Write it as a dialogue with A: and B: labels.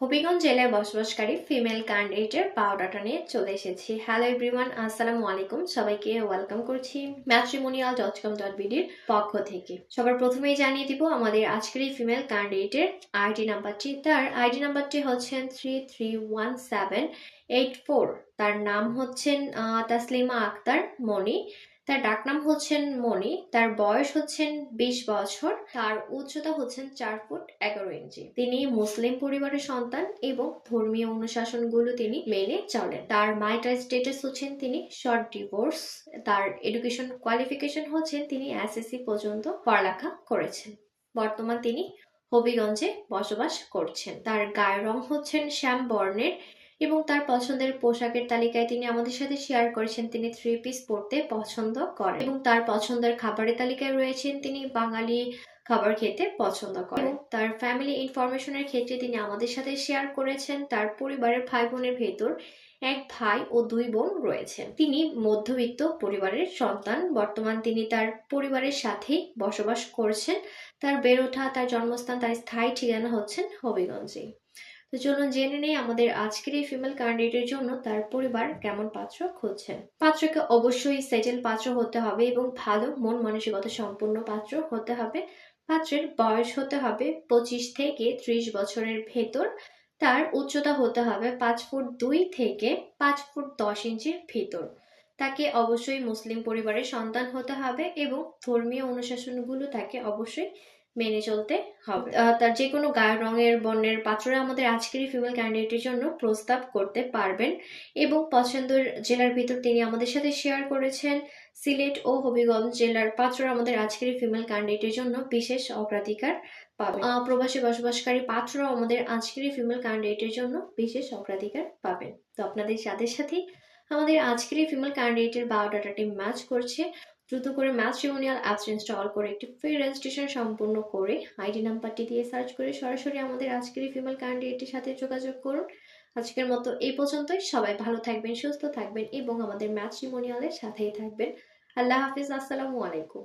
A: হবিগঞ্জ জেলায় বসবাসকারী ফিমেল ক্যান্ডিডেটের পাউডারটা নিয়ে চলে এসেছি। হ্যালো এভরিওয়ান আসসালামু আলাইকুম। সবাইকে ওয়েলকাম করছি ম্যাট্রিমোনিয়াল ডট কম ডট বিডির পক্ষ থেকে। সবার প্রথমেই জানিয়ে দিব, আমাদের আজকের এই ফিমেল ক্যান্ডিডেটের আইডি নাম্বারটি। তার আইডি নাম্বারটি হচ্ছেন three three one seven eight four তার নাম হচ্ছেন তাসলিমা আক্তার মনি তার ডাকনাম হচ্ছেন মনি তার বয়স হচ্ছেন বিশ বছর, তার উচ্চতা হচ্ছেন চার ফুট এগারো ইঞ্চি। তিনি মুসলিম পরিবারের সন্তান এবং ধর্মীয় অনুশাসনগুলো তিনি মেনে চলেন। তার মাইটার স্টেটাস হচ্ছেন তিনি শর্ট ডিভোর্স তার এডুকেশন কোয়ালিফিকেশন হচ্ছেন তিনি এসএসসি পর্যন্ত পড়ালেখা করেছেন। বর্তমান তিনি হবিগঞ্জে বসবাস করছেন। তার গায়ের রং হচ্ছেন শ্যাম বর্ণের এবং তার পছন্দের পোশাকের তালিকায় তিনি আমাদের সাথে শেয়ার করেছেন। তিনি থ্রি পিস পরতে পছন্দ করেন এবং তার পছন্দের খাবারের তালিকায় রয়েছেন তিনি বাঙালি খাবার খেতে পছন্দ করেন তার ফ্যামিলি ইনফরমেশনের ক্ষেত্রে তিনি আমাদের সাথে শেয়ার করেছেন। তার পরিবারের ভাই বোনের ভেতর এক ভাই ও দুই বোন রয়েছেন। তিনি মধ্যবিত্ত পরিবারের সন্তান। বর্তমান তিনি তার পরিবারের সাথেই বসবাস করছেন। তার বেড়ে ওঠা, তার জন্মস্থান, তার স্থায়ী ঠিকানা হচ্ছেন হবিগঞ্জে তো চলুন জেনে নেই আমাদের আজকের এই ফিমেল ক্যান্ডিডেটের জন্য তার পরিবার কেমন পাত্র খুঁজছেন পাত্রকে অবশ্যই সেটেল পাত্র হতে হবে এবং ভালো মন মানসিকতা সম্পূর্ণ পাত্র হতে হবে। পাত্রের বয়স হতে হবে পঁচিশ থেকে ত্রিশ বছরের ভেতর। তার উচ্চতা হতে হবে পাঁচ ফুট দুই থেকে পাঁচ ফুট দশ ইঞ্চির ভিতর। তাকে অবশ্যই মুসলিম পরিবারের সন্তান হতে হবে এবং ধর্মীয় অনুশাসনগুলো তাকে অবশ্যই মেনে চলতে হবে। তার যে কোনো গায়ের রঙের বর্ণের পাত্ররা আমাদের আজকের ফিমেল ক্যান্ডিডেটের জন্য প্রস্তাব করতে পারবেন এবং পছন্দের জেলার ভিতর তিনি আমাদের সাথে শেয়ার করেছেন। সিলেট ও হবিগঞ্জ জেলার পাত্ররা আমাদের আজকের ফিমেল ক্যান্ডিডেটের জন্য বিশেষ অগ্রাধিকার পাবেন। আহ, প্রবাসী বসবাসকারী পাত্ররাও আমাদের আজকের ফিমেল ক্যান্ডিডেটের জন্য বিশেষ অগ্রাধিকার পাবেন। তো আপনাদের সাথে সাথে আমাদের আজকের ফিমেল ক্যান্ডিডেটের বায়োডাটাটি ম্যাচ করছে। দ্রুত করে ম্যাট্রিমোনিয়াল অ্যাপস ইনস্টল করে একটি ফ্রি রেজিস্ট্রেশন সম্পূর্ণ করে আইডি নাম্বারটি দিয়ে সার্চ করে সরাসরি আমাদের আজকের ফিমেল ক্যান্ডিডেটের সাথে যোগাযোগ করুন। আজকের মতো এই পর্যন্তই। সবাই ভালো থাকবেন, সুস্থ থাকবেন এবং আমাদের ম্যাট্রিমোনিয়ালের সাথেই থাকবেন। আল্লাহ হাফিজ, আসসালামু আলাইকুম।